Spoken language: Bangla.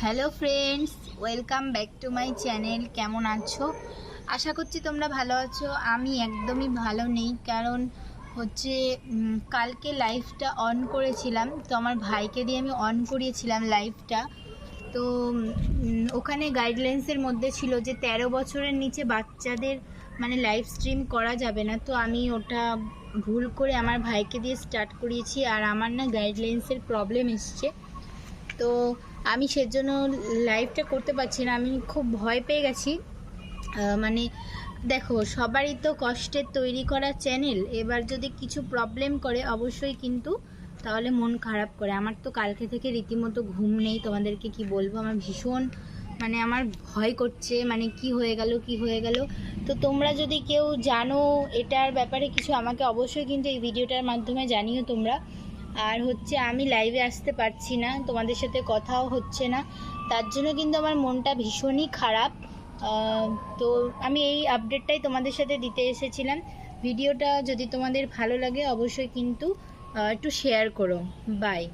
Hello friends, welcome back to my channel, কেমন আছো? আশা করছি তোমরা ভালো আছো, আমি একদমই ভালো নেই, কারণ হচ্ছে কালকে লাইভটা অন করেছিলাম, তো আমার ভাইকে দিয়ে আমি অন করিয়েছিলাম লাইভটা তো ওখানে গাইডলাইন্সের মধ্যে ছিল যে তেরো বছরের নিচে বাচ্চাদের মানে লাইভ স্ট্রিম করা যাবে না, তো আমি ওটা ভুল করে আমার ভাইকে দিয়ে স্টার্ট করিয়েছি, আর আমার না গাইডলাইন্সের প্রবলেম এসছে। তো আমি সেজন্য লাইভটা করতে পারছি না, আমি খুব ভয় পেয়ে গেছি। মানে দেখো, সবারই তো কষ্টের তৈরি করা চ্যানেল এবার যদি কিছু প্রবলেম করে অবশ্যই কিন্তু তাহলে মন খারাপ করে। আমার তো কালকে থেকে রীতিমতো ঘুম নেই, তোমাদেরকে কি বলব? আমার ভীষণ মানে আমার ভয় করছে মানে কি হয়ে গেল, কি হয়ে গেল। তো তোমরা যদি কেউ জানো এটার ব্যাপারে কিছু, আমাকে অবশ্যই কিন্তু এই ভিডিওটার মাধ্যমে জানিও তোমরা। আর হচ্ছে আমি লাইভে আসতে পারছি না, তোমাদের সাথে কথাও হচ্ছে না। তার জন্য কিন্তু আমার মনটা ভীষণই খারাপ। তো আমি এই আপডেটটাই তোমাদের সাথে দিতে এসেছিলাম। ভিডিওটা যদি তোমাদের ভালো লাগে, অবশ্যই কিন্তু একটু শেয়ার করো। বাই